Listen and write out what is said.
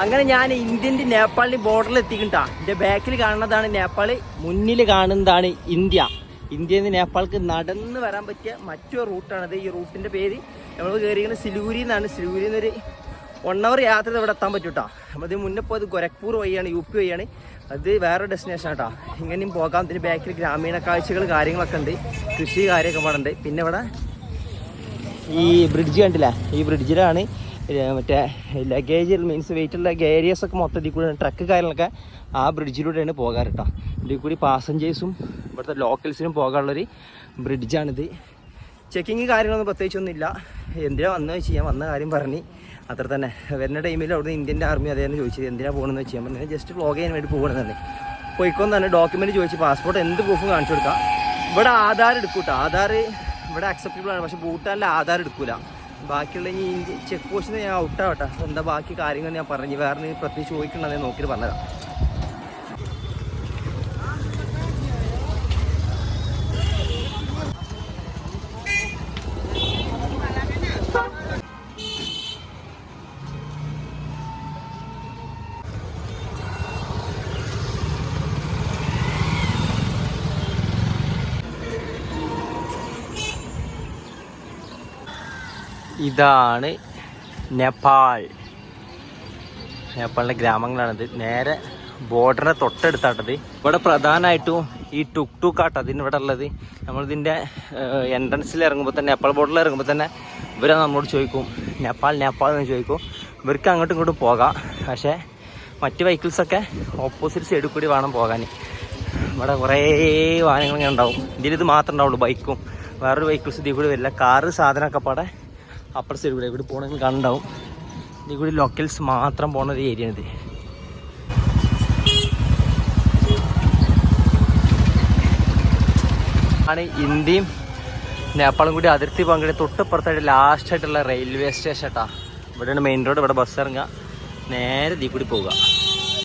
അങ്ങനെ ഞാൻ ഇന്ത്യന്റെ നേപ്പാളിന്റെ ബോർഡറിൽ എത്തിക്കണ്ടാ എന്റെ ബാക്കിൽ കാണുന്നതാണ് നേപ്പാൾ മുന്നിൽ കാണുന്നതാണ് ഇന്ത്യ. ഇന്ത്യയിൽ നിന്ന് നേപ്പാൾക്ക് നടന്ന് വരാൻ പറ്റിയ മറ്റൊരു റൂട്ടാണത് ഈ റൂട്ടിന്റെ പേര്. നമ്മൾ കയറിയിരിക്കുന്നത് സിലൂരി എന്നാണ് സിലൂരി നിന്നൊരു വൺ അവർ യാത്ര ഇവിടെ എത്താൻ പറ്റും കേട്ടോ നമ്മളിത് മുന്നേ പോയത് ഗൊരഖ്പൂർ വഴിയാണ് യു പി വഴിയാണ്. അത് വേറെ ഡെസ്റ്റിനേഷൻ കേട്ടോ ഇങ്ങനെയും പോകാം. ഇതിന് ബാക്കിൽ ഗ്രാമീണ കാഴ്ചകൾ കാര്യങ്ങളൊക്കെ ഉണ്ട്. കൃഷി കാര്യമൊക്കെ പാടുണ്ട് പിന്നെ ഇവിടെ ഈ ബ്രിഡ്ജ് കണ്ടില്ല? ഈ ബ്രിഡ്ജിലാണ് മറ്റേ ലഗേജ് മീൻസ് വെയിറ്റുള്ള ഏരിയസ് ഒക്കെ മൊത്തത്തിൽ കൂടി ട്രക്ക് കാര്യങ്ങളൊക്കെ ആ ബ്രിഡ്ജിലൂടെയാണ് പോകാറ് കേട്ടോ ഇതിൽ കൂടി പാസഞ്ചേഴ്സും ഇവിടുത്തെ ലോക്കൽസിനും പോകാനുള്ളൊരു ബ്രിഡ്ജാണിത് ചെക്കിങ് കാര്യങ്ങളൊന്നും പ്രത്യേകിച്ചൊന്നും ഇല്ല എന്തിനാ വന്നതെന്ന് വെച്ച് ഞാൻ വന്ന കാര്യം പറഞ്ഞ്. അത്ര തന്നെ. വരുന്ന ടൈമിൽ അവിടുന്ന് ഇന്ത്യന്റെ ആർമി അതേന്ന് ചോദിച്ചത്. എന്തിനാ പോകണമെന്ന് വെച്ച് ഞാൻ പറഞ്ഞു. ജസ്റ്റ് വ്ളോഗ് ചെയ്യാൻ വേണ്ടി പോകണം തന്നെ പോയിക്കോന്ന് തന്നെ ഡോക്യുമെന്റ് ചോദിച്ച് പാസ്പോർട്ട് എന്ത് പ്രൂഫും കാണിച്ചു കൊടുക്കാം. ഇവിടെ ആധാർ എടുക്കൂട്ടോ. ആധാർ ഇവിടെ അക്സെപ്റ്റബിൾ ആണ്. പക്ഷേ ഭൂട്ടാനിൽ ആധാർ എടുക്കൂല. ബാക്കിയുള്ള ഇനി ചെക്ക് പോസ്റ്റിൽ ഞാൻ ഔട്ടാവട്ടെ എന്താ ബാക്കി കാര്യങ്ങൾ ഞാൻ പറഞ്ഞു. വേറെ പ്രത്യേകിച്ച് ചോദിക്കണമെന്ന് ഞാൻ നോക്കിയിട്ട് പറഞ്ഞതാ ഇതാണ് നേപ്പാൾ. നേപ്പാളിലെ ഗ്രാമങ്ങളാണിത്. നേരെ ബോർഡറിന്റെ തൊട്ടടുത്താട്ടത്. ഇവിടെ പ്രധാനമായിട്ടും ഈ ടുക് ടുക്ക് ആട്ടോ അതിന് ഇവിടെ ഉള്ളത്. നമ്മളിതിന്റെ എൻട്രൻസിൽ ഇറങ്ങുമ്പോൾ തന്നെ നേപ്പാൾ ബോർഡറിൽ ഇറങ്ങുമ്പോൾ തന്നെ ഇവരെ നമ്മളോട് ചോദിക്കും നേപ്പാൾ നേപ്പാൾ എന്ന് ചോദിക്കും. ഇവർക്ക് അങ്ങോട്ടും ഇങ്ങോട്ടും പോകാം. പക്ഷേ മറ്റ് വെഹിക്കിൾസൊക്കെ ഓപ്പോസിറ്റ് സൈഡിൽ കൂടി വേണം പോകാൻ ഇവിടെ കുറേ വാഹനങ്ങൾ ഇങ്ങനെ ഉണ്ടാവും. ഇതിൽ ഇത് മാത്രമേ ഉണ്ടാവുള്ളൂ ബൈക്കും. വേറൊരു വെഹിക്കിൾസ് ഇതിൽ കൂടി വരില്ല. കാറ് സാധനമൊക്കെ പാടെ അപ്പുറ സൈഡ് കൂടെ ഇവിടെ പോകണമെങ്കിൽ കണ്ടാവും. ഇനി കൂടി ലോക്കൽസ് മാത്രം പോകുന്ന ഒരു ഏരിയ ഇത് ആണ് ഇന്ത്യയും നേപ്പാളും കൂടി അതിർത്തി പങ്കിട്ട് തൊട്ടപ്പുറത്തായിട്ട് ലാസ്റ്റ് ആയിട്ടുള്ള റെയിൽവേ സ്റ്റേഷൻ കേട്ടാ ഇവിടെയാണ് മെയിൻ റോഡ് ഇവിടെ ബസ് ഇറങ്ങുക. നേരെ ഇതിൽ കൂടി പോവുക.